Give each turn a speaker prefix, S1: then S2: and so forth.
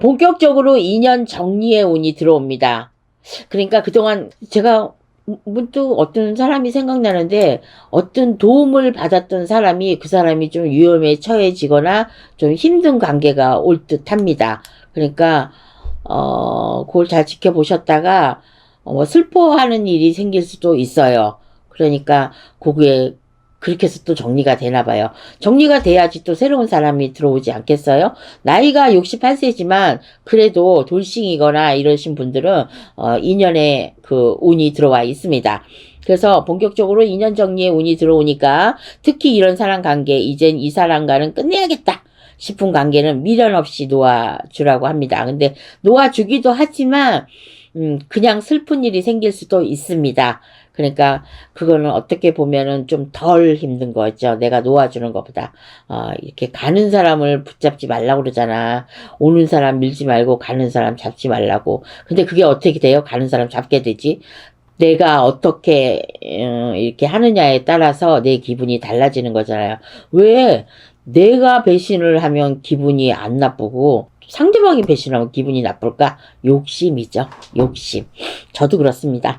S1: 본격적으로 2년 정리의 운이 들어옵니다. 그러니까 그동안 제가 문득 어떤 사람이 생각나는데 어떤 도움을 받았던 사람이 그 사람이 좀 위험에 처해지거나 좀 힘든 관계가 올 듯 합니다. 그러니까 어 그걸 잘 지켜보셨다가 어, 뭐 슬퍼하는 일이 생길 수도 있어요. 그러니까 그게 그렇게 해서 또 정리가 되나 봐요. 정리가 돼야지 또 새로운 사람이 들어오지 않겠어요? 나이가 68세지만 그래도 돌싱이거나 이러신 분들은 어 2년의 그 운이 들어와 있습니다. 그래서 본격적으로 2년 정리의 운이 들어오니까 특히 이런 사람 관계 이젠 이 사람과는 끝내야겠다 싶은 관계는 미련 없이 놓아주라고 합니다. 근데 놓아주기도 하지만 음, 그냥 슬픈 일이 생길 수도 있습니다. 그러니까 그거는 어떻게 보면은 좀 덜 힘든 거죠. 내가 놓아주는 것보다 어, 이렇게 가는 사람을 붙잡지 말라고 그러잖아. 오는 사람 밀지 말고 가는 사람 잡지 말라고. 근데 그게 어떻게 돼요? 가는 사람 잡게 되지. 내가 어떻게 어, 이렇게 하느냐에 따라서 내 기분이 달라지는 거잖아요. 왜 내가 배신을 하면 기분이 안 나쁘고 상대방이 배신하면 기분이 나쁠까? 욕심이죠. 욕심. 저도 그렇습니다.